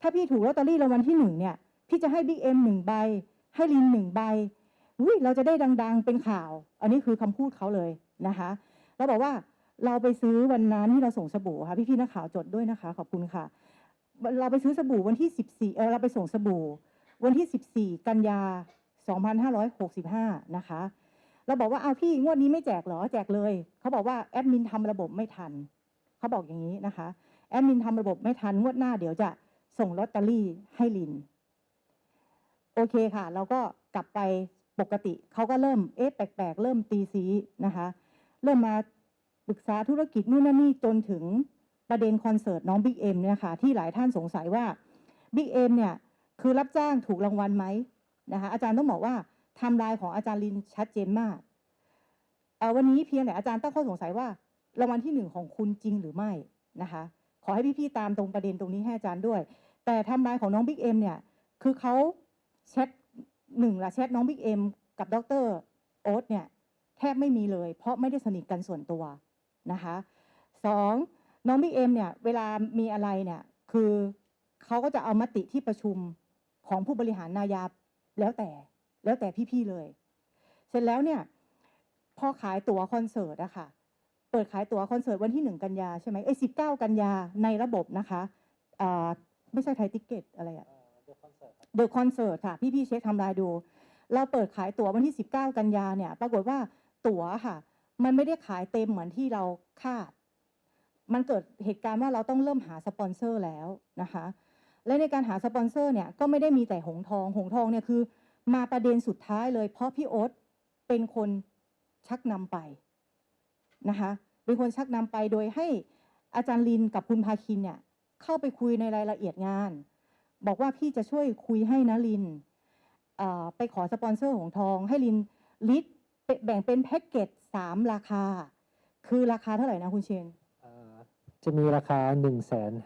ถ้าพี่ถูกลอตเตอรี่รางวัลที่หนึ่งเนี่ย พี่จะให้บิ๊กเอ็มหนึ่งใบ ให้ลินหนึ่งใบอุ้ยเราจะได้ดังๆเป็นข่าว อันนี้คือคำพูดเขาเลยนะคะแล้วบอกว่าเราไปซื้อวันนั้นที่เราส่งสบู่ค่ะพี่พี่ๆนักข่าวจดด้วยนะคะ ขอบคุณค่ะ เราไปซื้อสบู่วันที่สิบสี่เออเราไปส่งสบู่ วันที่สิบสี่กันยาสองพันห้าร้อยหกสิบห้านะคะเราบอกว่าเอาพี่งวดนี้ไม่แจกเหรอแจกเลยเขาบอกว่าแอดมินทำระบบไม่ทันเขาบอกอย่างนี้นะคะแอดมินทำระบบไม่ทันงวดหน้าเดี๋ยวจะ ส่งลอตเตอรี่ให้ลิน โอเคค่ะ เราก็กลับไปปกติเขาก็เริ่มเอ๊ะแปลกๆ เริ่มตีซีนะคะ เริ่มมาปรึกษาธุรกิจนู่นนั่นนี่จนถึงประเด็นคอนเสิร์ตน้องบิ๊กเอ็มเนี่ยค่ะ ที่หลายท่านสงสัยว่าบิ๊กเอ็มเนี่ย คือรับจ้างถูกรางวัลไหมนะคะอาจารย์ต้องบอกว่าทำลายของอาจารย์ลินชัดเจนมากเอ่อวันนี้เพียงแต่อาจารย์ตั้งข้อสงสัยว่ารางวัลที่หนึ่งของคุณจริงหรือไม่นะคะ ขอให้พี่ๆตามตรงประเด็นตรงนี้ให้อาจารย์ด้วย แต่ไทำลายของน้องบิ๊กเอ็มเนี่ย คือเขาแชทหนึ่งละแชทน้องบิ๊กเอ็มกับดรโอ๊ตเนี่ยแทบไม่มีเลย เพราะไม่ได้สนิทกันส่วนตัวนะคะสองน้องบิ๊กเอ็มเนี่ยเวลามีอะไรเนี่ยคือเขาก็จะเอามติที่ประชุมของผู้บริหารนายาแล้วแต่แล้วแต่พี่ๆเลย เสร็จแล้วเนี่ยพอขายตั๋วคอนเสิร์ตอะค่ะเปิดขายตั๋วคอนเสิร์ตวันที่หนึ่งกันยาใช่ไหมเอ้ยสิบเก้ากันยาในระบบนะคะอ่า ไม่ใช่ไทยติเกตอะไรอะเดอะคอนเสิร์ตค่ะ พี่ๆเช็คไทำลายดู เราเปิดขายตั๋ววันที่ 19 กันยาเนี่ย ปรากฏว่าตั๋วค่ะ มันไม่ได้ขายเต็มเหมือนที่เราคาด มันเกิดเหตุการณ์ว่าเราต้องเริ่มหาสปอนเซอร์แล้วนะคะ และในการหาสปอนเซอร์เนี่ยก็ไม่ได้มีแต่หงทอง หงทองเนี่ยคือ มาประเด็นสุดท้ายเลย เพราะพี่โอ๊ตเป็นคนชักนำไปนะคะ เป็นคนชักนำไปโดยให้อาจารย์ลินกับคุณพาคินเนี่ย เข้าไปคุยในรายละเอียดงาน บอกว่าพี่จะช่วยคุยให้นะลินเอ่อไปขอสปอนเซอร์ของทอง ให้ลินลิสต์แบ่งเป็นแพ็กเกจสามราคา คือราคาเท่าไหร่นะคุณเชนอ่าจะมีราคา 1 5 0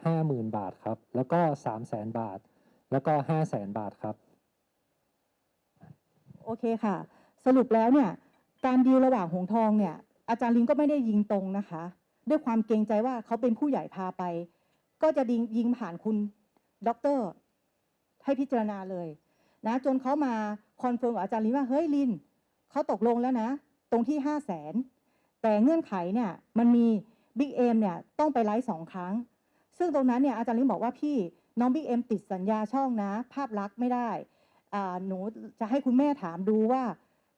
0 0 0 บาทครับ แล้วก็ 3 0 0 0 0 0 บาท แล้วก็ 5 0 0 0 0 0 บาทครับ โอเคค่ะ สรุปแล้วเนี่ย การดีลระหว่างหงทองเนี่ย อาจารย์ลินก็ไม่ได้ยิงตรงนะคะ ด้วยความเกรงใจว่าเขาเป็นผู้ใหญ่พาไป ก็จะยิงยิงผ่านคุณด็อกเตอร์ให้พิจารณาเลยนะจนเขามาคอนเฟิร์มกับอาจารย์ลินว่าเฮ้ยลินเขาตกลงแล้วนะ ตรงที่ห้าแสนแต่เงื่อนไขเนี่ยมันมีบิ๊กเอมเนี่ยต้องไปไลฟ์สองครั้ง ซึ่งตรงนั้นเนี่ยอาจารย์ลินบอกว่าพี่น้องบิ๊กเอ็มติดสัญญาช่องนะ ภาพลักษณ์ไม่ได้หนูจะให้คุณแม่ถามดูว่า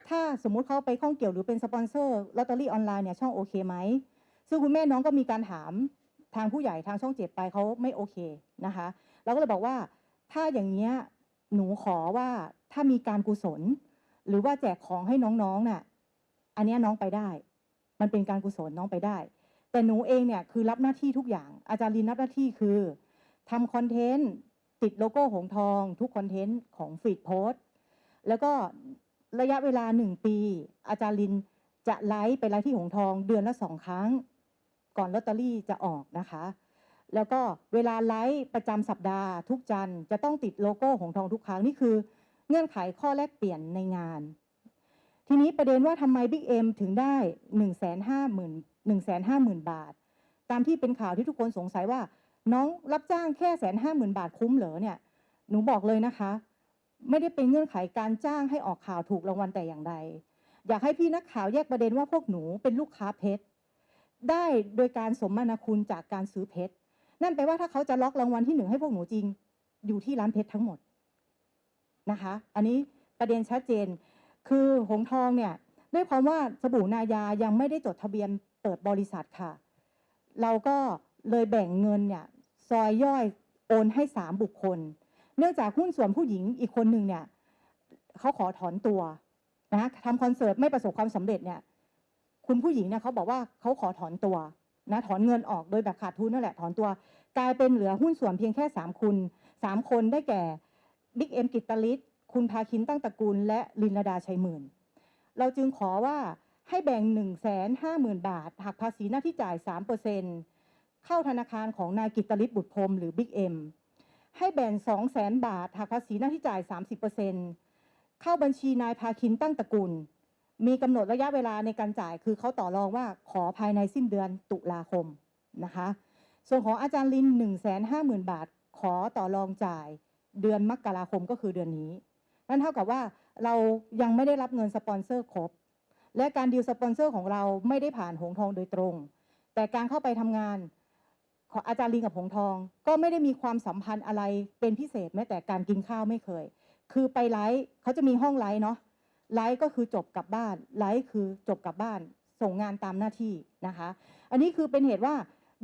ถ้าสมมุติเขาไปข้องเกี่ยวหรือเป็นสปอนเซอร์ลอตเตอรี่ออนไลน์เนี่ยช่องโอเคไหมซึ่งคุณแม่น้องก็มีการถาม ทางผู้ใหญ่ทางช่องเจ็ดไปเขาไม่โอเคนะคะเราก็เลยบอกว่าถ้าอย่างเนี้ยหนูขอว่าถ้ามีการกุศล หรือว่าแจกของให้น้องๆน่ะอันนี้น้องไปได้ มันเป็นการกุศลน้องไปได้ แต่หนูเองเนี่ยคือรับหน้าที่ทุกอย่าง อาจารย์ลินรับหน้าที่คือทำคอนเทนต์ติดโลโก้หงทองทุกคอนเทนต์ของฟีดโพสต์แล้วก็ระยะเวลาหนึ่งปี อาจารย์ลินจะไลฟ์ไปไลฟ์ที่หงทองเดือนละสองครั้ง ก่อนลอตเตอรี่จะออกนะคะ แล้วก็เวลาไลฟ์ประจำสัปดาห์ทุกจันทร์จะต้องติดโลโก้ของทองทุกครั้งนี่คือ เงื่อนไขข้อแลกเปลี่ยนในงาน ทีนี้ประเด็นว่าทำไม Big M ถึงได้1 5 0 0 0 0 1 5 0 0 0 0 บาท ตามที่เป็นข่าวที่ทุกคนสงสัยว่า น้องรับจ้างแค่แสนห้าหมื่นบาทคุ้มเหรอเนี่ยหนูบอกเลยนะคะ ไม่ได้เป็นเงื่อนไขการจ้างให้ออกข่าวถูกรางวัลแต่อย่างใดอยากให้พี่นักข่าวแยกประเด็นว่าพวกหนูเป็นลูกค้าเพชร ได้โดยการสมนาคุณจากการซื้อเพชร นั่นแปลว่าถ้าเขาจะล็อกรางวัลที่หนึ่งให้พวกหนูจริง อยู่ที่ร้านเพชรทั้งหมดนะคะ อันนี้ประเด็นชัดเจน คือหงทองเนี่ยด้วยความว่าสบู่นายายังไม่ได้จดทะเบียนเปิดบริษัทค่ะ เราก็เลยแบ่งเงินเนี่ยซอยย่อยโอนให้สามบุคคล เนื่องจากหุ้นส่วนผู้หญิงอีกคนหนึ่งเนี่ยเขาขอถอนตัวนะทำคอนเสิร์ตไม่ประสบความสำเร็จเนี่ย คุณผู้หญิงเนี่ยเขาบอกว่าเขาขอถอนตัวนะถอนเงินออกโดยแบบขาดทุนนั่นแหละถอนตัว กลายเป็นเหลือหุ้นส่วนเพียงแค่สามคุณสามคนได้แก่บิ๊กเอ็มกิตตลิศคุณพาคินตั้งตระกูล และลินลดาชัยหมื่น เราจึงขอว่าให้แบ่ง1นึ่งแสนห้าหมื่นบาท หักภาษีหน้าที่จ่าย3เปอร์เซ็นเข้าธนาคารของนายกิตตลิศบุตรพรมหรือบิ๊กเอ็มให้แบ่ง 2 0 0แสนบาทหักภาษีหน้าที่จ่าย 30เปอร์เซ็นเข้าบัญชีนายพาคินตั้งตระกูล มีกำหนดระยะเวลาในการจ่ายคือเขาต่อรองว่าขอภายในสิ้นเดือนตุลาคมนะคะ ส่วนของอาจารย์ลิน 1 5 0 0 0 0 บาท ขอต่อรองจ่ายเดือนมกราคมก็คือเดือนนี้ นั่นเท่ากับว่าเรายังไม่ได้รับเงินสปอนเซอร์ครบ และการดีลสปอนเซอร์ของเราไม่ได้ผ่านหงทองโดยตรง แต่การเข้าไปทำงานของอาจารย์ลิงกับหงทอง ก็ไม่ได้มีความสัมพันธ์อะไรเป็นพิเศษแม้แต่การกินข้าวไม่เคย คือไปไลฟ์เขาจะมีห้องไลฟ์เนาะ ไลฟ์ก็คือจบกลับบ้านไลฟ์คือจบกลับบ้าน ส่งงานตามหน้าที่นะคะ อันนี้คือเป็นเหตุว่า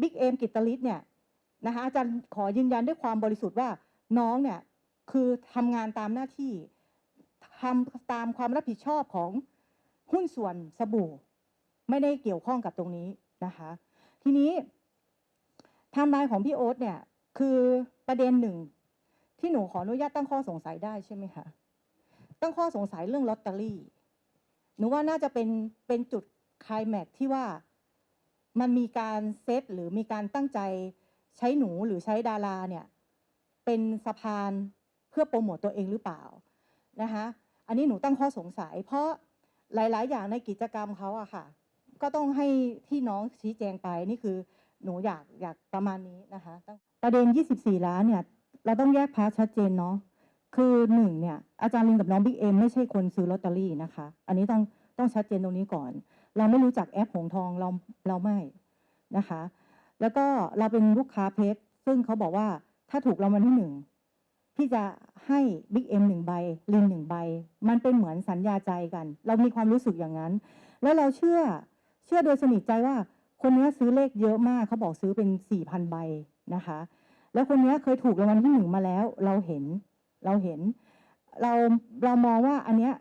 บิ๊กเอมกิตตลิศเนี่ยนะคะอาจารย์ขอยืนยันด้วยความบริสุทธิ์ว่าน้องเนี่ยคือทำงานตามหน้าที่ทำตามความรับผิดชอบของหุ้นส่วนสบู่ ไม่ได้เกี่ยวข้องกับตรงนี้นะคะ ทีนี้ทม์ไลน์ของพี่โอ๊ตเนี่ย คือประเด็นหนึ่งที่หนูขออนุญาตตั้งข้อสงสัยได้ใช่ไหมคะ ตั้งข้อสงสัยเรื่องลอตเตอรี่ หนูว่าน่าจะเป็นเป็นจุดคลแม็กที่ว่ามันมีการเซตหรือมีการตั้งใจใช้หนูหรือใช้ดาราเนี่ย เป็นสะพานเพื่อโปรโมตตัวเองหรือเปล่านะคะอันนี้หนูตั้งข้อสงสัย เพราะหลาย ๆ อย่างในกิจกรรมเขาอะค่ะ ก็ต้องให้ที่น้องชี้แจงไปนี่คือหนูอยากอยากประมาณนี้นะคะ ประเด็น 24 ล้านเนี่ย เราต้องแยกพาร์ทชัดเจนเนาะ คือหนึ่งเนี่ยอาจารย์ลิงกับน้องบิ๊กเอ็มไม่ใช่คนซื้อลอตเตอรี่นะคะ อันนี้ต้องต้องชัดเจนตรงนี้ก่อน เราไม่รู้จักแอปหงทองเราเราไม่นะคะ แล้วก็เราเป็นลูกค้าเพชรซึ่งเขาบอกว่าถ้าถูกรางวัลที่หนึ่งพี่จะให้บิ๊กเอ็มหนึ่งใบลิงหนึ่งใบ มันเป็นเหมือนสัญญาใจกัน เรามีความรู้สึกอย่างนั้น แล้วเราเชื่อเชื่อโดยสนิทใจว่า คนนี้ซื้อเลขเยอะมากเขาบอกซื้อเป็นสี่พันใบนะคะ แล้วคนนี้เคยถูกรางวัลที่หนึ่งมาแล้ว เราเห็น เราเห็น เราเรามองว่าอันเนี้ย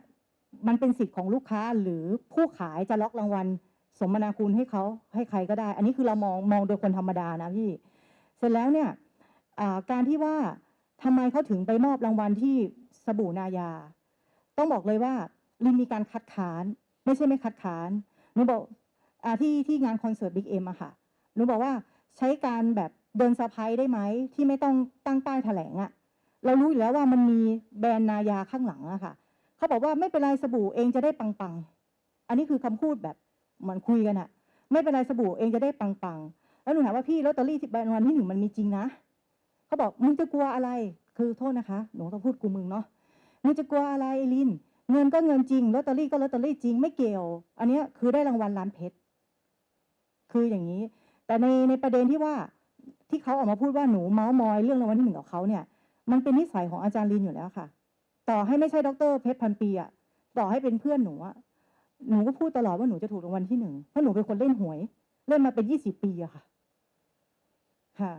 มันเป็นสิทธิ์ของลูกค้าหรือผู้ขายจะล็อกรางวัลสมนาคุณให้เขาให้ใครก็ได้ อันนี้คือเรามองมองโดยคนธรรมดานะพี่ เสร็จแล้วเนี่ยการที่ว่าทำไมเขาถึงไปมอบรางวัลที่สบู่นายา ต้องบอกเลยว่าลินมีการคัดค้าน ไม่ใช่ไม่คัดค้านหนูบอกอที่ที่งานคอนเสิร์ตบิ๊กเอ็มอะค่ะหนูบอกว่าใช้การแบบเดินสะพายได้ไหมที่ไม่ต้องตั้งป้ายแถลงอะ เรารู้อยู่แล้วว่ามันมีแบรนด์นายาข้างหลังอะค่ะเขาบอกว่าไม่เป็นไรสบู่เองจะได้ปังๆ อันนี้คือคำพูดแบบเหมือนคุยกันอะไม่เป็นไรสบู่เองจะได้ปังๆ แล้วหนูถามว่าพี่ลอตเตอรี่ที่รางวัลที่หนึ่งมันมีจริงนะเขาบอกมึงจะกลัวอะไร คือโทษนะคะ หนูต้องพูดกูมึงเนาะมึงจะกลัวอะไรไอลินเงินก็เงินจริงลอตเตอรี่ก็ลอตเตอรี่จริงไม่เกี่ยว อันนี้คือได้รางวัลล้านเพชรคืออย่างนี้ แต่ในในประเด็นที่ว่าที่เขาออกมาพูดว่าหนูเมาส์มอยเรื่องรางวัลที่หนึ่งกับเขาเนี่ย มันเป็นนิสัยของอาจารย์ลินอยู่แล้วค่ะ ต่อให้ไม่ใช่ดรเพชรพันปีอะต่อให้เป็นเพื่อนหนูอะหนูก็พูดตลอดว่าหนูจะถูกรางวัลที่หนึ่งเพราะหนูเป็นคนเล่นหวย เล่นมาเป็นยี่สิบปีอะค่ะ ค่ะ